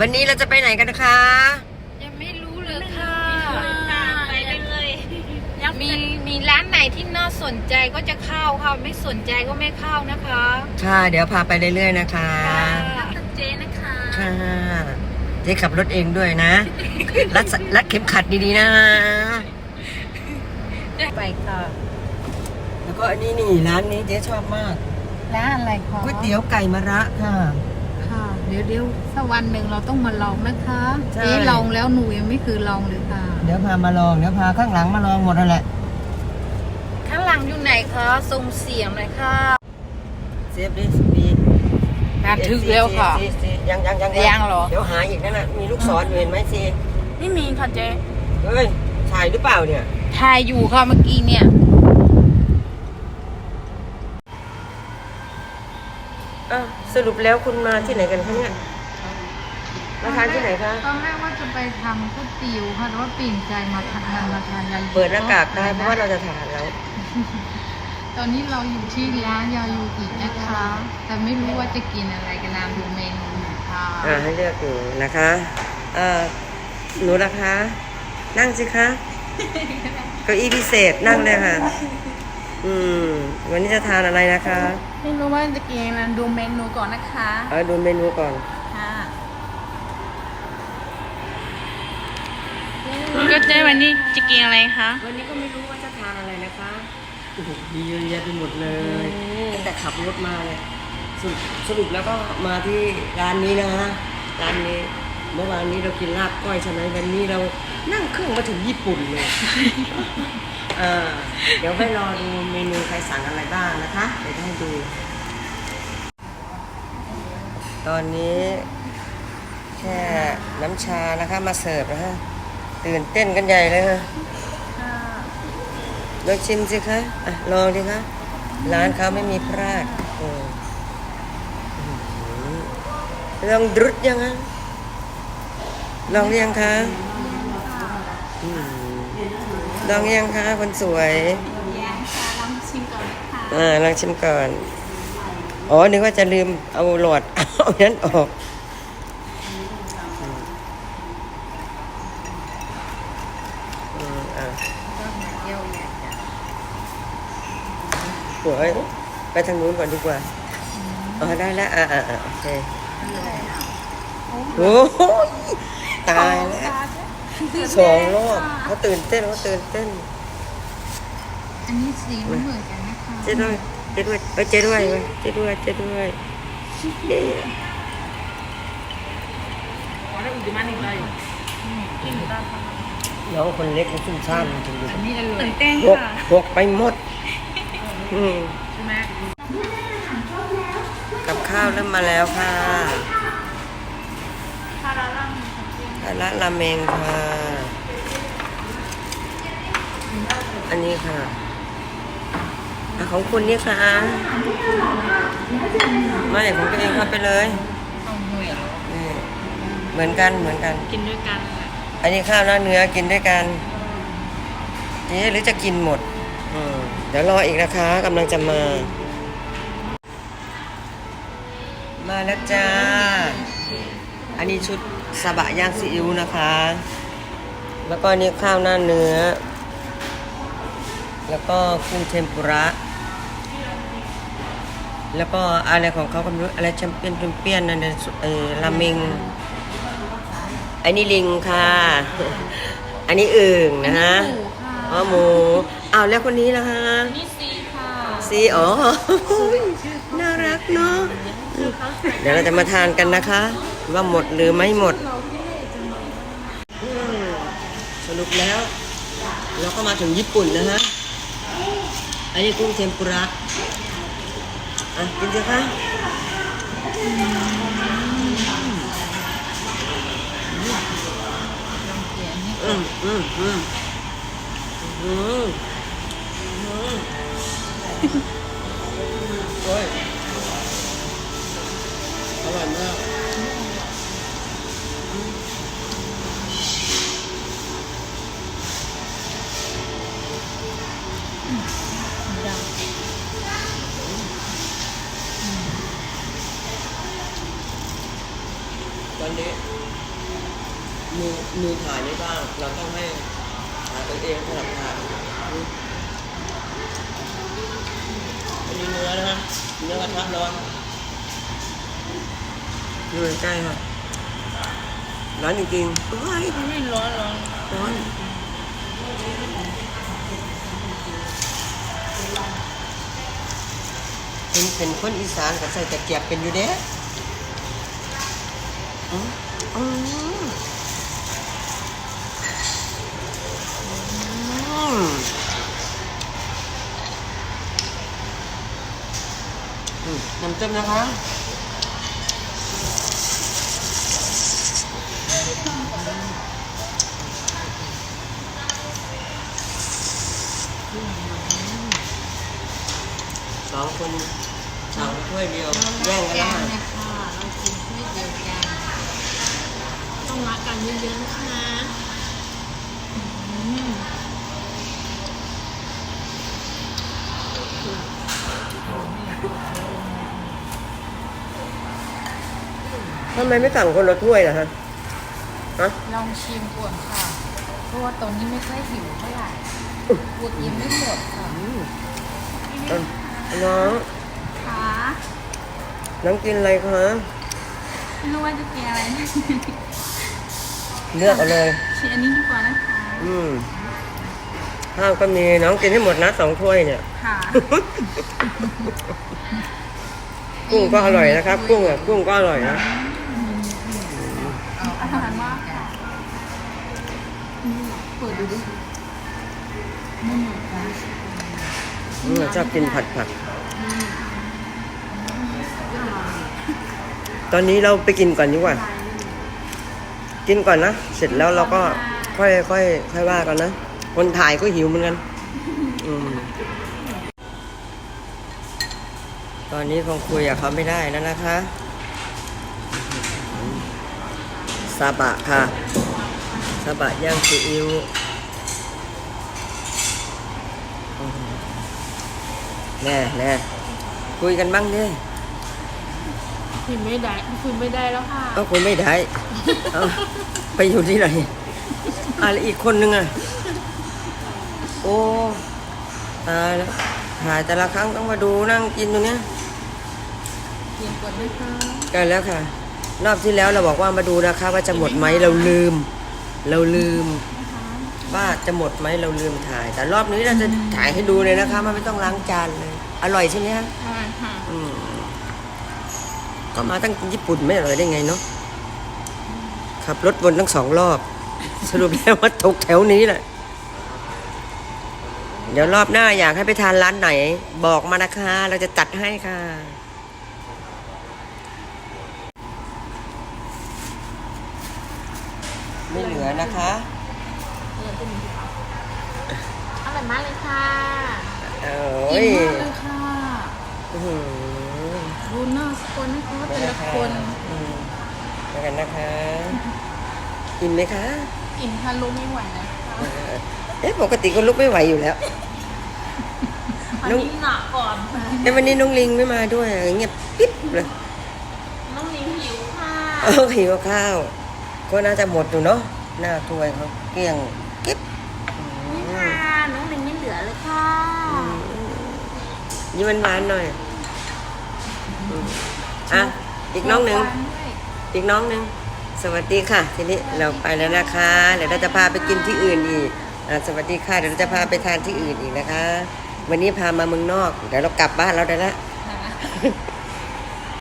วันนี้เราจะไปไหนกันคะ ยังไม่รู้เลยค่ะไปกันเลยมีมีร้านไหนที่น่าสนใจก็จะเข้าค่ะไม่สนใจก็ไม่เข้านะคะ ค่ะ เดี๋ยวพาไปเรื่อยๆนะคะเจนะคะค่ะเจ๊ขับรถเองด้วยนะรัดสรัดเข็มขัดดีๆนะไปค่ะแล้วก็อันนี้นี่ร้านนี้เจ๊ชอบมากร้านอะไรคะก๋วยเตี๋ยวไก่มะระค่ะค่ะ เดี๋ยวเดี๋ยวสักวันหนึ่งเราต้องมาลองนะคะใช่ เจ๊ลองแล้วหนูยังไม่เคยลองเลยค่ะ เดี๋ยวพามาลอง เดี๋ยวพาข้างหลังมาลองหมดนั่นแหละ ข้างหลังอยู่ไหนคะส่งเสียงเลยค่ะ เซฟดิบีบันทึกแล้วค่ะซีซียังยังยังยังเหรอ เดี๋ยวหาอีกนั่นน่ะ มีลูกศรอยู่เห็นไหมซีไม่มีค่ะเจเฮ้ยถ่ายหรือเปล่าเนี่ย ถ่ายอยู่ค่ะเมื่อกี้เนี่ย อะสรุปแล้วคุณมาที่ไหนกันคะเนี่ย มาทานที่ไหนคะ ตอนแรกว่าจะไปทำก๋วยเตี๋ยวค่ะแต่ว่าเปลี่ยนใจมาทานมาทานยายูเปิดหน้ากากได้เพราะว่าเราจะถ่ายแล้ว ตอนนี้เราอยู่ที่ร้านยายูอีกนะคะ แต่ไม่รู้ว่าจะกินอะไรกันนามดูเมนูค่ะอ่าให้เลือกอยู่นะคะเอ่อหนูล่ะคะ นั่งสิคะเก้าอี้พิเศษนั่งเลยค่ะ อืม วันนี้จะทานอะไรนะคะ ไม่รู้ว่าจะกินอะไรดูเมนูก่อนนะคะเอาดูเมนูก่อน ค่ะก็เจวันนี้จะกินอะไรคะวันนี้ก็ไม่รู้ว่าจะทานอะไรนะคะโอ้โหมีเยอะแยะไปหมดเลยตั้งแต่ขับรถมาเลยสรุปสรุปแล้วก็มาที่ร้านนี้นะฮะร้านนี้ เมื่อวานนี้เรากินลาบก้อยใช่ไหมวันนี้เรานั่งเครื่องมาถึงญี่ปุ่นเลย เออเดี๋ยวไปรอดูเมนูใครสั่งอะไรบ้างนะคะเดี๋ยวให้ดู ตอนนี้แค่น้ำชานะคะมาเสิร์ฟนะฮะตื่นเต้นกันใหญ่เลยฮะลองชิมสิคะอะลองดิคะร้านเขาไม่มีพลาดลองดรุดยังฮะลองหรือยังคะอืม ลองหรือยังคะคนสวยยังค่ะลองชิมก่อนนะคะอ่าลองชิมก่อน อ๋อ นึกว่าจะลืมเอาหลอดเอานั้นออกอืมอ่าหัวไปทางนู้นก่อนดีกว่าอ๋อได้แล้วอ่าอ่าอ่าโอเคโอ้โหตายแล้ว สองรอบเขาตื่นเต้นเขาตื่นเต้น อันนี้สีไม่เหมือนกันนะคะเจ๊ด้วยเจ๊ด้วยเอ้ยเจ๊ด้วยเว้ยเจ๊ด้วยเจ๊ด้วยเอ๊ะน้องคนเล็กมันซุ่มซ่ามจริงอันนี้อร่อยตื่นเต้นๆหกค่ะหกไปหมดอืมใช่ไหมกับข้าวเริ่มมาแล้วค่ะ คาระราเมงค่ะ อันนี้ค่ะอะของคุณนี่ค่ะ ไม่ของตัวเองเข้าไปเลยเอาเหนื่อยเหรอนี่เหมือนกันเหมือนกัน กินด้วยกัน อันนี้ข้าวหน้าเนื้อกินด้วยกันเจ๊หรือจะกินหมดอืมเดี๋ยวรออีกนะคะกำลังจะมา มาแล้วจ้าอั นนี้ชุดซาบะย่างซีอิ๊วนะคะ แล้วก็อันนี้ข้าวหน้าเนื้อ แล้วก็กุ้งเทมปุระ แล้วก็อะไรของเขาก็ไม่รู้อะไรแชมเปี้ยนแชมเปี้ยนนั่นเนี่ยเออราเมงอันนี้ลิงค่ะ อันนี้อึ่งนะฮะหมูค่ะอ๋อหมูอ้าวแล้วคนนี้ล่ะฮะนี่ซีค่ะซีอ๋อ น่ารักเนาะ เดี๋ยวเราจะมาทานกันนะคะ ว่าหมดหรือไม่หมดสรุปแล้ว เราก็มาถึงญี่ปุ่นนะฮะ อันนี้กุ้งเทมปุระ อะ กินสิคะอืมอืมอืมอืมอืมโอ้ยอ ร่อยมากตอนนี้มีมีถ่ายไม่บ้าง เราต้องให้หาตัวเองสลับถ่ายมอันนี้เนื้อนะฮะเนื้อกระทะร้อน ดูใกล้ๆค่ะร้อนจริงๆเฮ้ยไม่ร้อนร้อนร้อนเป็นเป็นคนอีสานก็ใส่ตะเกียบเป็นอยู่เด้ออือืมอืมน้ำจิ้มนะคะ สองคนสั่งถ้วยเดียวแย่งกันแกแล้วงค่ะนะคะเรากินถ้วยเดียวกันต้องรักกันเยอะๆนะคะทำไมไม่สั่งคนละถ้วยล่ะฮะฮะลองชิมก่อนค่ะ เพราะว่าตอนนี้ไม่ค่อยหิวเท่าไหร่ปวดยิ้มไม่หมดค่ะอะ น้องค่ะน้องกินอะไรคะไม่รู้ว่าจะกินอะไรนะเลือกเอาเลยชิมอันนี้ดีกว่านะคะอืมข้าวก็มีน้องกินให้หมดนะสองถ้วยเนี่ย ค่ะกุ้งก็อร่อยนะครับ กุ้งอะกุ้งก็อร่อยนะเอาอาหารมากค่ะเปิดดูดิไม่หมดนะ อืมชอบกินผัดผัก ตอนนี้เราไปกินก่อนดีกว่า กินก่อนนะ เสร็จแล้วเราก็ค่อยค่อยค่อยว่ากันนะ คนถ่ายก็หิวเหมือนกัน อืม ตอนนี้คงคุยกับเขาไม่ได้แล้วนะคะซาบะค่ะซาบะย่างซีอิ๊วอื้อหือ แน่แน่คุยกันบ้างดิคุยไม่ได้คุยไม่ได้แล้วค่ะเอาคุยไม่ได้เอาไปอยู่ที่ไหนอะไรอีกคนนึงอะ โอ้ตายแล้วถ่ายแต่ละครั้งต้องมาดูนั่งกินตรงเนี้ยกินก่อนนะคะกันแล้วค่ะ รอบที่แล้วเราบอกว่ามาดูนะคะว่าจะหมดไหมเราลืม เราลืม ว่าจะหมดไหมเราลืมถ่าย แต่รอบนี้เราจะถ่ายให้ดูเลยนะคะมันไม่ต้องล้างจานเลย อร่อยใช่ไหมคะอร่อยค่ะอืมก็มาตั้งญี่ปุ่นไม่อร่อยได้ไงเนาะขับรถวนทั้งสองรอบ สรุปแล้วว่าตกแถวนี้แหละ เดี๋ยวรอบหน้าอยากให้ไปทานร้านไหน บอกมานะคะ เราจะจัดให้ค่ะไม่เหลือนะคะอร่อยมากเลยค่ะเอ้กินย มากเลยค่ะ อื้อหือ ดูหน้าส คนนะคะแต่ละคนอืมไปกันนะคะกินไหมคะกินทะลุไม่ไหวนะคะเออเอ๊ะปกติก็ลุกไม่ไหวอยู่แล้ว อันน้องนี้หนักก่อนค่ะเอ๊ะวันนี้น้องลิงไม่มาด้วยเงียบปิ๊บเลยน้องลิงหิวค่ะเอาหิวข้าว ก็น่าจะหมดอยู่เนาะหน้าถ้วยเขาเกลี้ยงกิ๊บอืนี่มค่ะน้องลิงไม่เหลือเลยค่ะ ยิ้มหวานๆหน่อยอืม อะอีกน้องหนึ่งอีกน้องหนึ่งสวัสดีค่ะ ทีนี้เราไปแล้วนะคะ เดี๋ยวเราจะพาไปกินที่อื่นอีกอะสวัสดีค่ะเดี๋ยวเราจะพาไปทานที่อื่นอีกนะคะ วันนี้พามาเมืองนอก เดี๋ยวเรากลับบ้านเราได้ละค่ะ